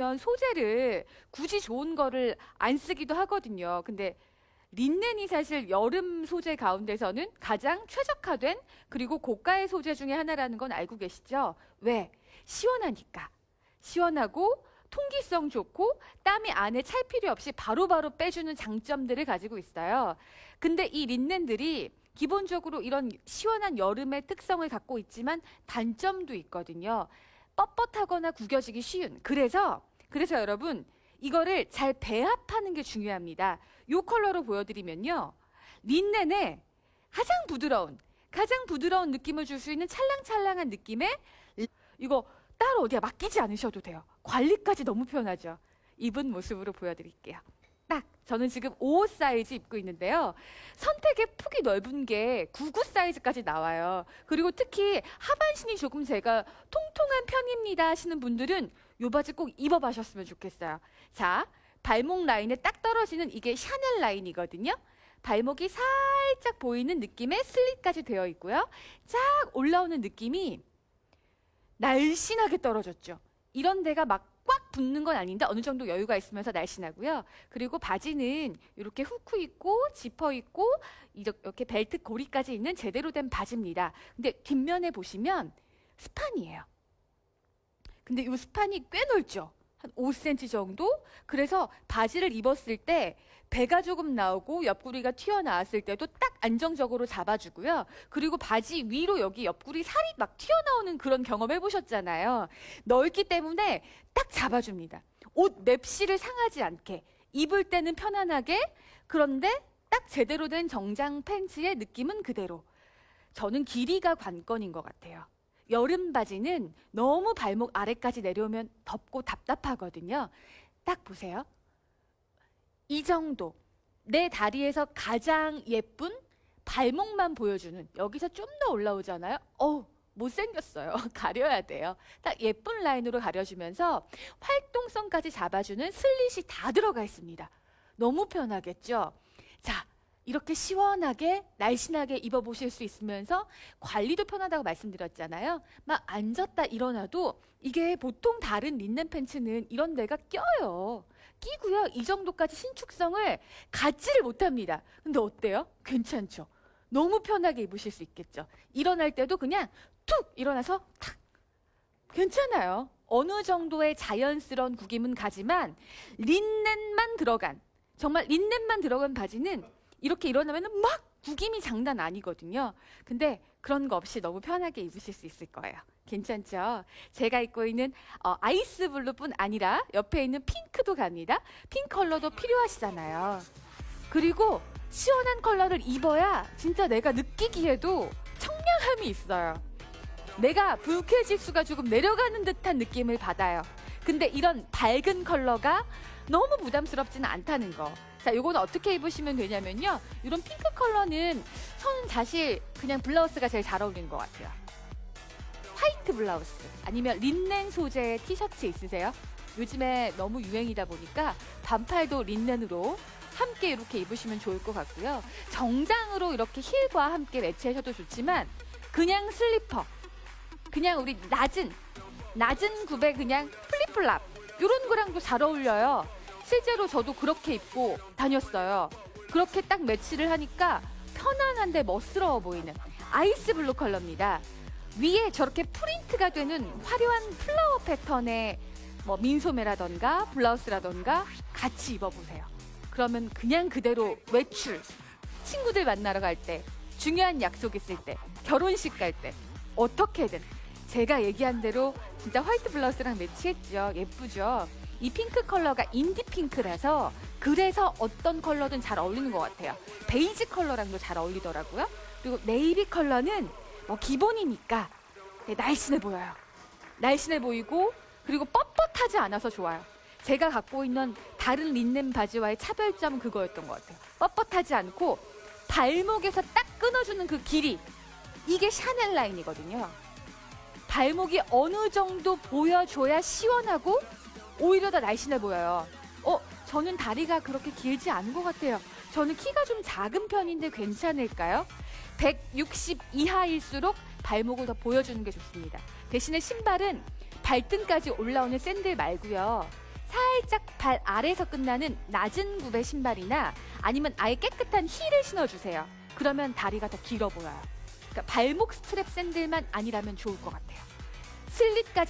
면 소재를 굳이 좋은 거를 안 쓰기도 하거든요. 근데 린넨이 사실 여름 소재 가운데서는 가장 최적화된 그리고 고가의 소재 중에 하나라는 건 알고 계시죠? 왜? 시원하니까. 시원하고 통기성 좋고 땀이 안에 찰 필요 없이 바로바로 빼주는 장점들을 가지고 있어요. 근데 이 린넨들이 기본적으로 이런 시원한 여름의 특성을 갖고 있지만 단점도 있거든요. 뻣뻣하거나 구겨지기 쉬운. 그래서 그래서 여러분 이거를 잘 배합하는 게 중요합니다. 요 컬러로 보여드리면요. 린넨의 가장 부드러운, 가장 부드러운 느낌을 줄 수 있는 찰랑찰랑한 느낌의 리- 이거 따로 어디에 맡기지 않으셔도 돼요. 관리까지 너무 편하죠. 입은 모습으로 보여드릴게요. 딱 저는 지금 55 사이즈 입고 있는데요. 선택의 폭이 넓은 게 99 사이즈까지 나와요. 그리고 특히 하반신이 조금 제가 통통한 편입니다 하시는 분들은 요 바지 꼭 입어봐셨으면 좋겠어요. 자, 발목 라인에 딱 떨어지는 이게 샤넬 라인이거든요. 발목이 살짝 보이는 느낌의 슬릿까지 되어 있고요. 쫙 올라오는 느낌이 날씬하게 떨어졌죠. 이런 데가 막 꽉 붙는 건 아닌데 어느 정도 여유가 있으면서 날씬하고요. 그리고 바지는 이렇게 후크 있고 지퍼 있고 이렇게 벨트 고리까지 있는 제대로 된 바지입니다. 근데 뒷면에 보시면 스판이에요. 근데 이 스판이 꽤 넓죠. 한 5cm 정도? 그래서 바지를 입었을 때 배가 조금 나오고 옆구리가 튀어나왔을 때도 딱 안정적으로 잡아주고요. 그리고 바지 위로 여기 옆구리 살이 막 튀어나오는 그런 경험 해보셨잖아요. 넓기 때문에 딱 잡아줍니다. 옷 맵시를 상하지 않게 입을 때는 편안하게 그런데 딱 제대로 된 정장 팬츠의 느낌은 그대로. 저는 길이가 관건인 것 같아요. 여름 바지는 너무 발목 아래까지 내려오면 덥고 답답하거든요. 딱 보세요. 이 정도. 내 다리에서 가장 예쁜 발목만 보여주는 여기서 좀 더 올라오잖아요. 어우, 못생겼어요. 가려야 돼요. 딱 예쁜 라인으로 가려주면서 활동성까지 잡아주는 슬릿이 다 들어가 있습니다. 너무 편하겠죠? 자, 이렇게 시원하게 날씬하게 입어보실 수 있으면서 관리도 편하다고 말씀드렸잖아요. 막 앉았다 일어나도 이게 보통 다른 린넨 팬츠는 이런 데가 껴요. 끼고요. 이 정도까지 신축성을 갖지를 못합니다. 근데 어때요? 괜찮죠? 너무 편하게 입으실 수 있겠죠? 일어날 때도 그냥 툭 일어나서 탁 괜찮아요. 어느 정도의 자연스러운 구김은 가지만 린넨만 들어간 정말 린넨만 들어간 바지는 이렇게 일어나면 막 구김이 장난 아니거든요. 근데 그런 거 없이 너무 편하게 입으실 수 있을 거예요. 괜찮죠? 제가 입고 있는 어, 아이스 블루뿐 아니라 옆에 있는 핑크도 갑니다. 핑크 컬러도 필요하시잖아요. 그리고 시원한 컬러를 입어야 진짜 내가 느끼기에도 청량함이 있어요. 내가 불쾌 지수가 조금 내려가는 듯한 느낌을 받아요. 근데 이런 밝은 컬러가 너무 부담스럽지는 않다는 거. 자, 요거는 어떻게 입으시면 되냐면요. 이런 핑크 컬러는 저는 사실 그냥 블라우스가 제일 잘 어울리는 것 같아요. 화이트 블라우스 아니면 린넨 소재의 티셔츠 있으세요? 요즘에 너무 유행이다 보니까 반팔도 린넨으로 함께 이렇게 입으시면 좋을 것 같고요. 정장으로 이렇게 힐과 함께 매치하셔도 좋지만 그냥 슬리퍼, 그냥 우리 낮은 낮은 굽에 그냥 플립플랍 이런 거랑도 잘 어울려요. 실제로 저도 그렇게 입고 다녔어요. 그렇게 딱 매치를 하니까 편안한데 멋스러워 보이는 아이스 블루 컬러입니다. 위에 저렇게 프린트가 되는 화려한 플라워 패턴의 뭐 민소매라던가 블라우스라던가 같이 입어보세요. 그러면 그냥 그대로 외출, 친구들 만나러 갈 때, 중요한 약속 있을 때, 결혼식 갈 때, 어떻게든 제가 얘기한 대로 진짜 화이트 블라우스랑 매치했죠. 예쁘죠? 이 핑크 컬러가 인디 핑크라서 그래서 어떤 컬러든 잘 어울리는 것 같아요. 베이지 컬러랑도 잘 어울리더라고요. 그리고 네이비 컬러는 뭐 기본이니까 네, 날씬해 보여요. 날씬해 보이고 그리고 뻣뻣하지 않아서 좋아요. 제가 갖고 있는 다른 린넨 바지와의 차별점 그거였던 것 같아요. 뻣뻣하지 않고 발목에서 딱 끊어주는 그 길이 이게 샤넬 라인이거든요. 발목이 어느 정도 보여줘야 시원하고 오히려 더 날씬해 보여요. 어, 저는 다리가 그렇게 길지 않은 것 같아요. 저는 키가 좀 작은 편인데 괜찮을까요? 160 이하일수록 발목을 더 보여주는 게 좋습니다. 대신에 신발은 발등까지 올라오는 샌들 말고요. 살짝 발 아래에서 끝나는 낮은 굽의 신발이나 아니면 아예 깨끗한 힐을 신어주세요. 그러면 다리가 더 길어 보여요. 그러니까 발목 스트랩 샌들만 아니라면 좋을 것 같아요. 슬릿까지